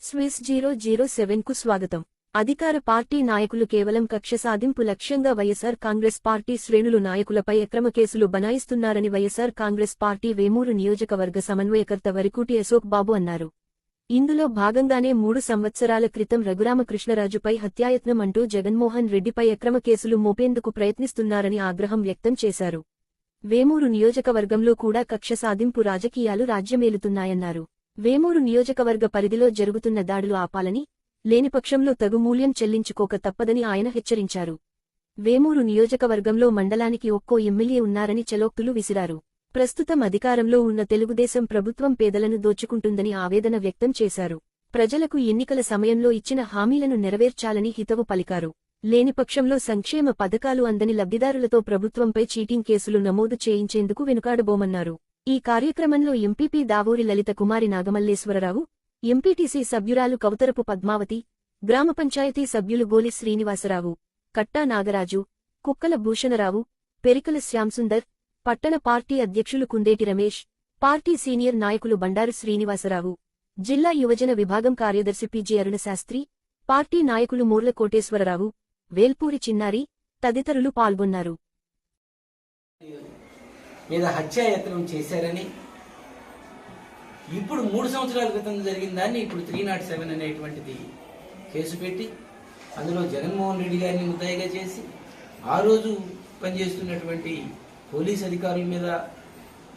Swiss zero zero సెవెన్కు స్వాగతం. అధికార party నాయకులు కేవలం కక్ష సాధింపు లక్ష్యంగా వైఎస్సార్ కాంగ్రెస్ పార్టీ శ్రేణులు నాయకులపై అక్రమ కేసులు బనాయిస్తున్నారని వైఎస్సార్ కాంగ్రెస్ పార్టీ వేమూరు నియోజకవర్గ సమన్వయకర్త వరికూటి అశోక్ బాబు అన్నారు. ఇందులో భాగంగానే మూడు సంవత్సరాల క్రితం రఘురామకృష్ణరాజుపై హత్యాయత్నం అంటూ జగన్మోహన్ రెడ్డిపై అక్రమ కేసులు మోపేందుకు ప్రయత్నిస్తున్నారని ఆగ్రహం వ్యక్తం చేశారు. వేమూరు నియోజకవర్గంలో కూడా కక్ష సాధింపు రాజకీయాలు రాజ్యమేలుతున్నాయన్నారు. వేమూరు నియోజకవర్గ పరిధిలో జరుగుతున్న దాడులు ఆపాలని లేనిపక్షంలో తగు మూల్యం చెల్లించుకోక తప్పదని ఆయన హెచ్చరించారు. వేమూరు నియోజకవర్గంలో మండలానికి ఒక్కో ఎమ్మెల్యే ఉన్నారని చలోక్తులు విసిరారు. ప్రస్తుతం అధికారంలో ఉన్న తెలుగుదేశం ప్రభుత్వం పేదలను దోచుకుంటుందని ఆవేదన వ్యక్తం చేశారు. ప్రజలకు ఎన్నికల సమయంలో ఇచ్చిన హామీలను నెరవేర్చాలని హితవు పలికారు. లేనిపక్షంలో సంక్షేమ పథకాలు అందని లబ్ధిదారులతో ప్రభుత్వంపై చీటింగ్ కేసులు నమోదు చేయించేందుకు వెనుకాడబోమన్నారు. ఈ కార్యక్రమంలో ఎంపీపీ దావూరి లలిత కుమారి నాగమల్లేశ్వరరావు ఎంపీటీసీ సభ్యురాలు కౌతరపు పద్మావతి గ్రామ పంచాయతీ సభ్యులు గోలి శ్రీనివాసరావు కట్టా నాగరాజు కుక్కల భూషణరావు పెరికల శ్యాంసుందర్ పట్టణ పార్టీ అధ్యక్షులు కుందేటి రమేష్ పార్టీ సీనియర్ నాయకులు బండారు శ్రీనివాసరావు జిల్లా యువజన విభాగం కార్యదర్శి పిజి అరుణశాస్త్రి పార్టీ నాయకులు మూర్ల కోటేశ్వరరావు వేల్పూరి చిన్నారి తదితరులు పాల్గొన్నారు. మీద హత్యాయత్నం చేశారని. ఇప్పుడు మూడు సంవత్సరాల క్రితం జరిగిన దాన్ని ఇప్పుడు త్రీ నాట్ సెవెన్ అనేటువంటిది కేసు పెట్టి అందులో జగన్మోహన్ రెడ్డి గారిని ముద్దాయిగా చేసి ఆ రోజు పనిచేస్తున్నటువంటి పోలీస్ అధికారుల మీద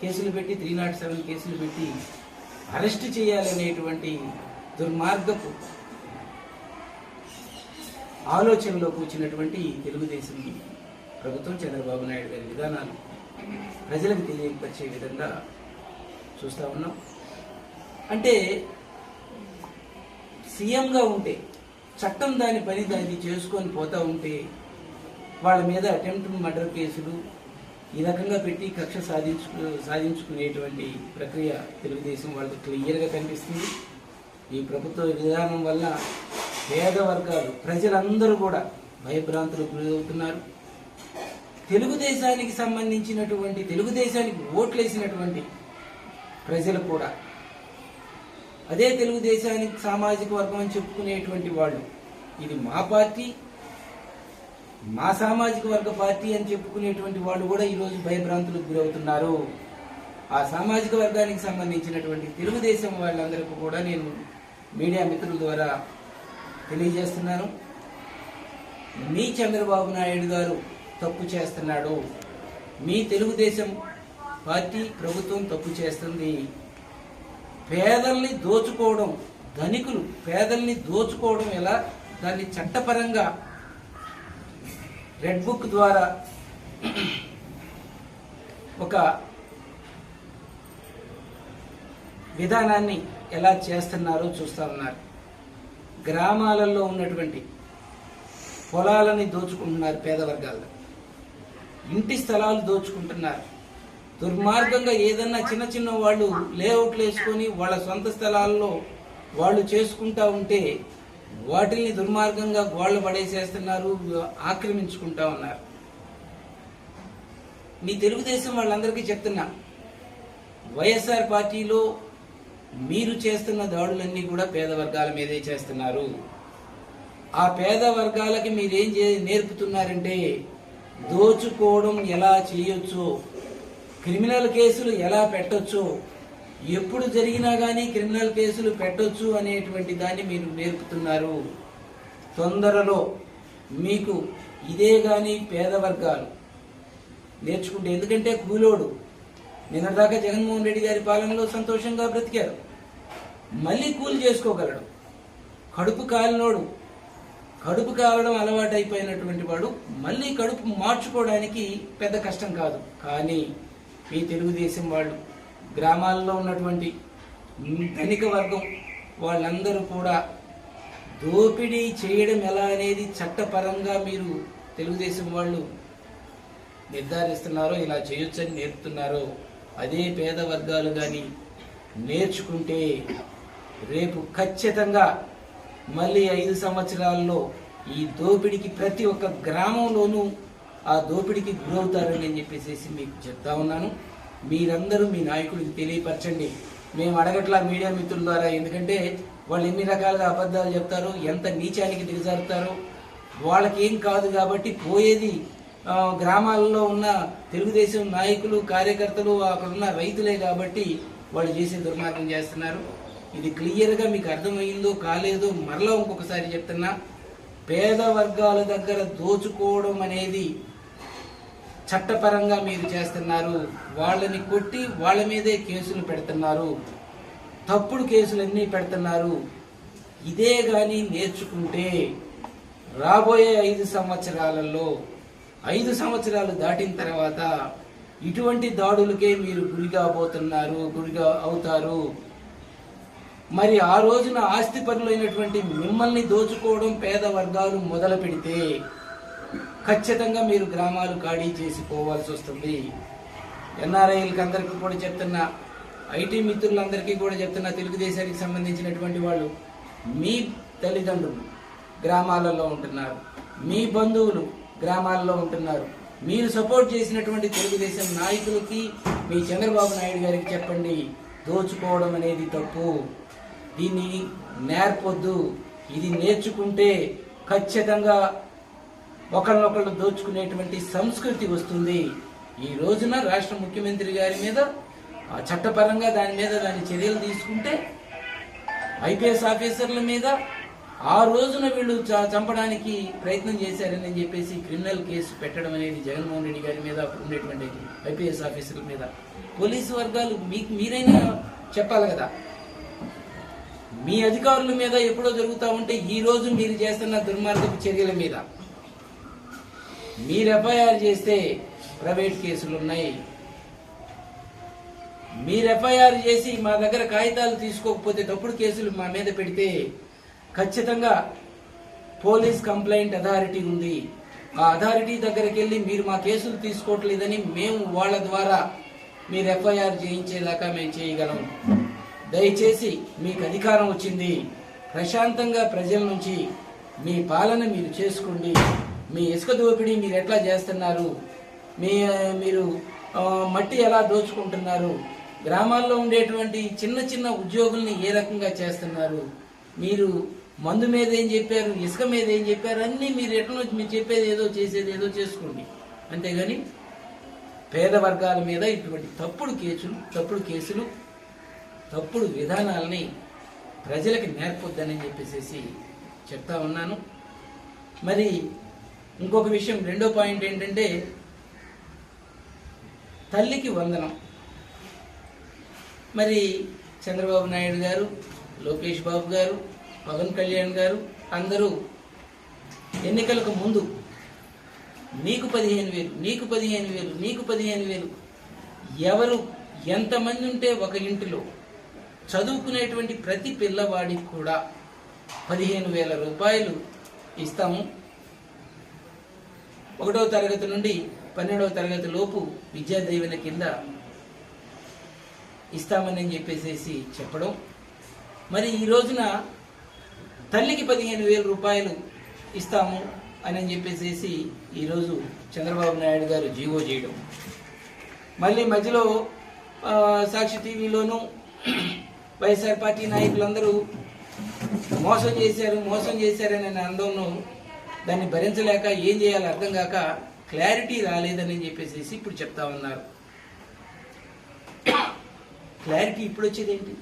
కేసులు పెట్టి త్రీ నాట్ సెవెన్ కేసులు పెట్టి అరెస్ట్ చేయాలనేటువంటి దుర్మార్గపు ఆలోచనలో కూర్చున్నటువంటి తెలుగుదేశం ప్రభుత్వం చంద్రబాబు నాయుడు గారి విధానాలు. ప్రజలకు తెలియపరిచే విధంగా చూస్తా ఉన్నాం. అంటే సీఎంగా ఉంటే చట్టం దాని పని దాన్ని చేసుకొని పోతూ ఉంటే వాళ్ళ మీద అటెంప్ట్ మర్డర్ కేసులు ఈ రకంగా పెట్టి కక్ష సాధించు సాధించుకునేటువంటి ప్రక్రియ తెలుగుదేశం వాళ్ళకి క్లియర్గా కనిపిస్తుంది. ఈ ప్రభుత్వ విధానం వల్ల పేద వర్గాలు ప్రజలందరూ కూడా భయభ్రాంతులకు గురవుతున్నారు. తెలుగుదేశానికి సంబంధించినటువంటి తెలుగుదేశానికి ఓట్లేసినటువంటి ప్రజలు కూడా అదే తెలుగుదేశానికి సామాజిక వర్గం అని చెప్పుకునేటువంటి వాళ్ళు. ఇది మా పార్టీ మా సామాజిక వర్గ పార్టీ అని చెప్పుకునేటువంటి వాళ్ళు కూడా ఈరోజు భయభ్రాంతులకు గురవుతున్నారు. ఆ సామాజిక వర్గానికి సంబంధించినటువంటి తెలుగుదేశం వాళ్ళందరికీ కూడా నేను మీడియా మిత్రుల ద్వారా తెలియజేస్తున్నాను. మీ చంద్రబాబు నాయుడు గారు తప్పు చేస్తున్నాడు. మీ తెలుగుదేశం పార్టీ ప్రభుత్వం తప్పు చేస్తుంది. పేదల్ని దోచుకోవడం ధనికులు పేదల్ని దోచుకోవడం ఎలా? దాన్ని చట్టపరంగా రెడ్ బుక్ ద్వారా ఒక విధానాన్ని ఎలా చేస్తున్నారో చూస్తా ఉన్నారు. గ్రామాలలో ఉన్నటువంటి పొలాలని దోచుకుంటున్నారు పేద వర్గాల్లో ఇంటి స్థలాలు దోచుకుంటున్నారు. దుర్మార్గంగా ఏదన్నా చిన్న చిన్న వాళ్ళు లేఅవుట్లు వేసుకొని వాళ్ళ సొంత స్థలాల్లో వాళ్ళు చేసుకుంటా ఉంటే వాటిని దుర్మార్గంగా గోళ్ళు పడేసేస్తున్నారు ఆక్రమించుకుంటా ఉన్నారు. మీ తెలుగుదేశం వాళ్ళందరికీ చెప్తున్నా వైఎస్ఆర్ పార్టీలో మీరు చేస్తున్న దాడులన్నీ కూడా పేద వర్గాల మీదే చేస్తున్నారు. ఆ పేద వర్గాలకి మీరేం చే నేర్పుతున్నారంటే దోచుకోవడం ఎలా చేయొచ్చు క్రిమినల్ కేసులు ఎలా పెట్టొచ్చు ఎప్పుడు జరిగినా కానీ క్రిమినల్ కేసులు పెట్టొచ్చు అనేటువంటి దాన్ని మీరు నేర్పుతున్నారు. తొందరలో మీకు ఇదే కానీ పేద వర్గాలు నేర్చుకుంటే ఎందుకంటే కూలోడు. నిన్నదాకా జగన్మోహన్ రెడ్డి గారి పాలనలో సంతోషంగా బ్రతికారు మళ్ళీ కూలి చేసుకోగలడు. కడుపు కాలినోడు. కడుపు కావడం అలవాటైపోయినటువంటి వాడు మళ్ళీ కడుపు మార్చుకోవడానికి పెద్ద కష్టం కాదు. కానీ మీ తెలుగుదేశం వాళ్ళు గ్రామాల్లో ఉన్నటువంటి ధనిక వర్గం వాళ్ళందరూ కూడా దోపిడీ చేయడం ఎలా అనేది చట్టపరంగా మీరు తెలుగుదేశం వాళ్ళు నిర్ధారిస్తున్నారో ఇలా చేయొచ్చని నేర్పుతున్నారో అదే పేద వర్గాలు కానీ నేర్చుకుంటే రేపు ఖచ్చితంగా మళ్ళీ ఐదు సంవత్సరాల్లో ఈ దోపిడికి ప్రతి ఒక్క గ్రామంలోనూ ఆ దోపిడికి గురవుతారని అని చెప్పేసి మీకు చెప్తా ఉన్నాను. మీరందరూ మీ నాయకుడికి తెలియపరచండి. మేము అడగట్లా మీడియా మిత్రుల ద్వారా ఎందుకంటే వాళ్ళు ఎన్ని రకాలుగా అబద్ధాలు చెప్తారు ఎంత నీచానికి దిగజారుతారు వాళ్ళకేం కాదు కాబట్టి పోయేది గ్రామాలలో ఉన్న తెలుగుదేశం నాయకులు కార్యకర్తలు అక్కడ ఉన్న రైతులే కాబట్టి వాళ్ళు చేసే దుర్మార్గం చేస్తున్నారు. ఇది క్లియర్గా మీకు అర్థమైందో కాలేదో మరలా ఇంకొకసారి చెప్తున్నా. పేద వర్గాల దగ్గర దోచుకోవడం అనేది చట్టపరంగా మీరు చేస్తున్నారు. వాళ్ళని కొట్టి వాళ్ళ మీదే కేసులు పెడుతున్నారు. తప్పుడు కేసులన్నీ పెడుతున్నారు. ఇదే కానీ నేర్చుకుంటే రాబోయే ఐదు సంవత్సరాలలో ఐదు సంవత్సరాలు దాటిన తర్వాత ఇటువంటి దాడులకే మీరు గురిగా పోతున్నారు గురిగా అవుతారు. మరి ఆ రోజున ఆస్తి పరులైనటువంటి మిమ్మల్ని దోచుకోవడం పేద వర్గాలు మొదలు పెడితే ఖచ్చితంగా మీరు గ్రామాలు ఖాళీ చేసుకోవాల్సి వస్తుంది. ఎన్ఆర్ఐలకి అందరికీ కూడా చెప్తున్నా ఐటీ మిత్రులందరికీ కూడా చెప్తున్నా తెలుగుదేశానికి సంబంధించినటువంటి వాళ్ళు మీ తల్లిదండ్రులు గ్రామాలలో ఉంటున్నారు మీ బంధువులు గ్రామాల్లో ఉంటున్నారు. మీరు సపోర్ట్ చేసినటువంటి తెలుగుదేశం నాయకులకి మీ చంద్రబాబు నాయుడు గారికి చెప్పండి దోచుకోవడం అనేది తప్పు. దీన్ని నేర్పొద్దు. ఇది నేర్చుకుంటే ఖచ్చితంగా ఒకళ్ళనొకళ్ళు దోచుకునేటువంటి సంస్కృతి వస్తుంది. ఈ రోజున రాష్ట్ర ముఖ్యమంత్రి గారి మీద చట్టపరంగా దాని మీద దాని చర్యలు తీసుకుంటే ఐపీఎస్ ఆఫీసర్ల మీద ఆ రోజున వీళ్ళు చంపడానికి ప్రయత్నం చేశారని చెప్పేసి క్రిమినల్ కేసు పెట్టడం అనేది జగన్మోహన్ రెడ్డి గారి మీద ఉండేటువంటి ఐపీఎస్ ఆఫీసర్ల మీద. పోలీసు వర్గాలు మీకు మీరైనా చెప్పాలి కదా? మీ అధికారుల మీద ఎప్పుడో జరుగుతూ ఉంటే ఈ రోజు మీరు చేస్తున్న దుర్మార్గపు చర్యల మీద. మీరు ఎఫ్ఐఆర్ చేస్తే ప్రైవేట్ కేసులు ఉన్నాయి. మీరు ఎఫ్ఐఆర్ చేసి మా దగ్గర కాగితాలు తీసుకోకపోతే తప్పుడు కేసులు మా మీద పెడితే ఖచ్చితంగా పోలీస్ కంప్లైంట్ అథారిటీ ఉంది. ఆ అథారిటీ దగ్గరికి వెళ్ళి మీరు మా కేసులు తీసుకోవట్లేదని మేము వాళ్ళ ద్వారా మీరు ఎఫ్ఐఆర్ చేయించేదాకా మేము చేయగలం. దయచేసి మీకు అధికారం వచ్చింది. ప్రశాంతంగా ప్రజల నుంచి మీ పాలన మీరు చేసుకోండి. మీ ఇసుక దోపిడీ మీరు ఎట్లా చేస్తున్నారు? మీ మీరు మట్టి ఎలా దోచుకుంటున్నారు? గ్రామాల్లో ఉండేటువంటి చిన్న చిన్న ఉద్యోగుల్ని ఏ రకంగా చేస్తున్నారు? మీరు మందు మీద ఏం చెప్పారు? ఇసుక మీద ఏం చెప్పారు? అన్నీ మీరు ఎట్లా మీరు చెప్పేది ఏదో చేసేది ఏదో చేసుకోండి. అంతేగాని పేద వర్గాల మీద ఇటువంటి తప్పుడు కేసులు తప్పుడు కేసులు తప్పుడు విధానాలని ప్రజలకు నేర్పొద్దని చెప్పేసి చెప్తా ఉన్నాను. మరి ఇంకొక విషయం రెండో పాయింట్ ఏంటంటే తల్లికి వందనం. మరి చంద్రబాబు నాయుడు గారు లోకేష్ బాబు గారు పవన్ కళ్యాణ్ గారు అందరూ ఎన్నికలకు ముందు నీకు పదిహేను వేలు నీకు పదిహేను వేలు నీకు పదిహేను వేలు ఎవరు ఎంతమంది ఉంటే ఒక ఇంటిలో చదువుకునేటువంటి ప్రతి పిల్లవాడికి కూడా పదిహేను వేల రూపాయలు ఇస్తాము. ఒకటవ తరగతి నుండి పన్నెండవ తరగతి లోపు విద్యాదీవెన కింద ఇస్తామని చెప్పేసేసి చెప్పడం. మరి ఈ రోజున తల్లికి పదిహేను వేల రూపాయలు ఇస్తాము అని చెప్పేసేసి ఈరోజు చంద్రబాబు నాయుడు గారు జీవో చేయడం. మళ్ళీ మధ్యలో సాక్షి టీవీలోనూ వైఎస్ఆర్ పార్టీ నాయకులందరూ మోసం చేశారు మోసం చేశారని అందరూ దాన్ని భరించలేక ఏం చేయాలో అర్థం కాక క్లారిటీ రాలేదని చెప్పేసి ఇప్పుడు చెప్తా ఉన్నారు. క్లారిటీ ఇప్పుడు వచ్చేది ఏంటి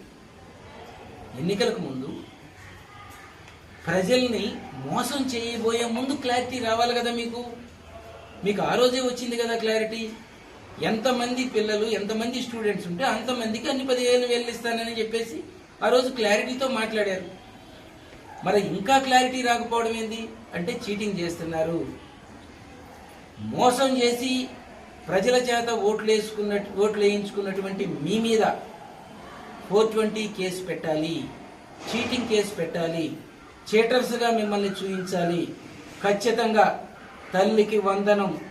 ఎన్నికలకు ముందు ప్రజల్ని మోసం చేయబోయే ముందు క్లారిటీ రావాలి కదా మీకు? మీకు ఆ రోజే వచ్చింది కదా క్లారిటీ? ఎంతమంది పిల్లలు ఎంతమంది స్టూడెంట్స్ ఉంటే అంతమందికి అన్ని పదిహేను వేలు ఇస్తానని చెప్పేసి ఆ రోజు క్లారిటీతో మాట్లాడారు. మరి ఇంకా క్లారిటీ రాకపోవడం ఏంది? అంటే చీటింగ్ చేస్తున్నారు. మోసం చేసి ప్రజల చేత ఓట్లు వేసుకున్న ఓట్లు వేయించుకున్నటువంటి మీ మీద ఫోర్ ట్వంటీ కేసు పెట్టాలి. చీటింగ్ కేసు పెట్టాలి. చీటర్స్గా మిమ్మల్ని చూపించాలి ఖచ్చితంగా తల్లికి వందనం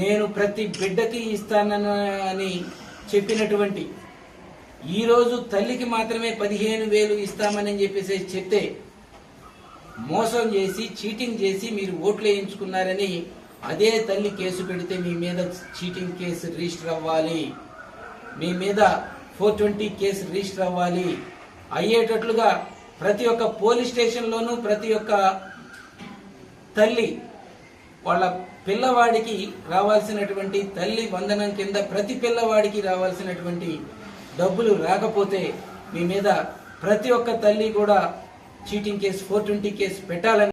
నేను ప్రతి బిడ్డకి ఇస్తానని అని చెప్పినటువంటి ఈరోజు తల్లికి మాత్రమే పదిహేను వేలు ఇస్తామని చెప్పేసి చెప్తే మోసం చేసి చీటింగ్ చేసి మీరు ఓట్లు వేయించుకున్నారని అదే తల్లి కేసు పెడితే మీ మీద చీటింగ్ కేసు రిజిస్టర్ అవ్వాలి. మీ మీద ఫోర్ ట్వంటీ కేసు రిజిస్టర్ అవ్వాలి. అయ్యేటట్లుగా ప్రతి ఒక్క పోలీస్ స్టేషన్లోనూ ప్రతి ఒక్క తల్లి వాళ్ళ పిల్లవాడికి రావాల్సినటువంటి తల్లి వందనం కింద ప్రతి పిల్లవాడికి రావాల్సినటువంటి డబ్బులు రాకపోతే మీ మీద ప్రతి ఒక్క తల్లి కూడా cheating case four twenty case పెట్టాలని